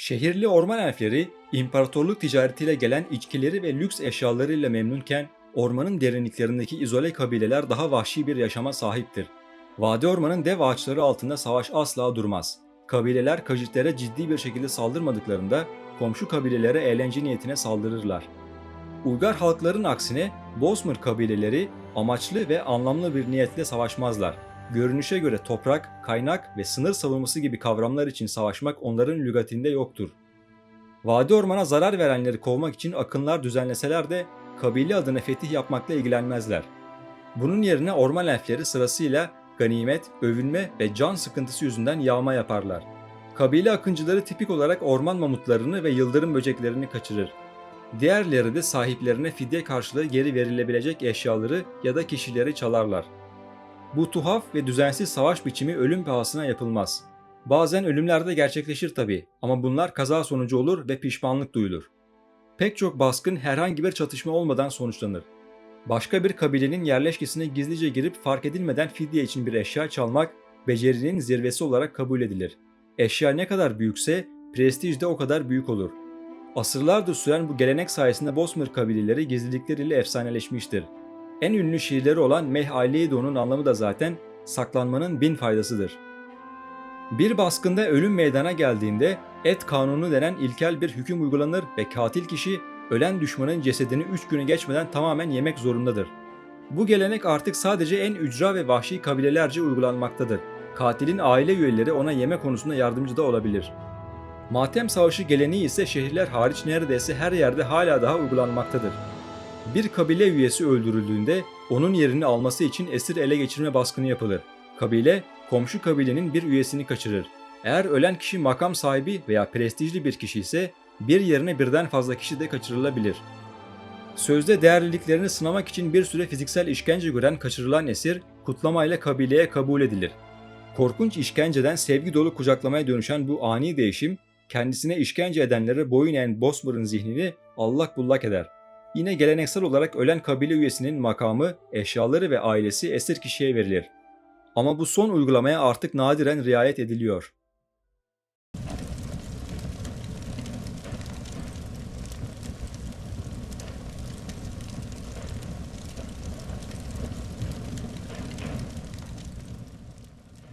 Şehirli orman elfleri, imparatorluk ticaretiyle gelen içkileri ve lüks eşyalarıyla memnunken, ormanın derinliklerindeki izole kabileler daha vahşi bir yaşama sahiptir. Vadi ormanın dev ağaçları altında savaş asla durmaz. Kabileler kajitlere ciddi bir şekilde saldırmadıklarında komşu kabilelere eğlence niyetine saldırırlar. Uygar halkların aksine Bosmer kabileleri amaçlı ve anlamlı bir niyetle savaşmazlar. Görünüşe göre toprak, kaynak ve sınır savunması gibi kavramlar için savaşmak onların lügatinde yoktur. Vadi ormana zarar verenleri kovmak için akınlar düzenleseler de kabile adına fetih yapmakla ilgilenmezler. Bunun yerine orman elfleri sırasıyla ganimet, övünme ve can sıkıntısı yüzünden yağma yaparlar. Kabile akıncıları tipik olarak orman mamutlarını ve yıldırım böceklerini kaçırır. Diğerleri de sahiplerine fidye karşılığı geri verilebilecek eşyaları ya da kişileri çalarlar. Bu tuhaf ve düzensiz savaş biçimi ölüm pahasına yapılmaz. Bazen ölümler de gerçekleşir tabi ama bunlar kaza sonucu olur ve pişmanlık duyulur. Pek çok baskın herhangi bir çatışma olmadan sonuçlanır. Başka bir kabilenin yerleşkesine gizlice girip fark edilmeden fidye için bir eşya çalmak becerinin zirvesi olarak kabul edilir. Eşya ne kadar büyükse prestij de o kadar büyük olur. Asırlardır süren bu gelenek sayesinde Bosmer kabileleri gizlilikleriyle efsaneleşmiştir. En ünlü şiirleri olan Meh Aileydo'nun anlamı da zaten saklanmanın bin faydasıdır. Bir baskında ölüm meydana geldiğinde et kanunu denen ilkel bir hüküm uygulanır ve katil kişi ölen düşmanın cesedini 3 güne geçmeden tamamen yemek zorundadır. Bu gelenek artık sadece en ücra ve vahşi kabilelerce uygulanmaktadır. Katilin aile üyeleri ona yeme konusunda yardımcı da olabilir. Matem savaşı geleneği ise şehirler hariç neredeyse her yerde hala daha uygulanmaktadır. Bir kabile üyesi öldürüldüğünde onun yerini alması için esir ele geçirme baskını yapılır. Kabile, komşu kabilenin bir üyesini kaçırır. Eğer ölen kişi makam sahibi veya prestijli bir kişi ise bir yerine birden fazla kişi de kaçırılabilir. Sözde değerliliklerini sınamak için bir süre fiziksel işkence gören kaçırılan esir kutlamayla kabileye kabul edilir. Korkunç işkenceden sevgi dolu kucaklamaya dönüşen bu ani değişim kendisine işkence edenlere boyun eğen Bosmer'ın zihnini allak bullak eder. Yine geleneksel olarak ölen kabile üyesinin makamı, eşyaları ve ailesi esir kişiye verilir. Ama bu son uygulamaya artık nadiren riayet ediliyor.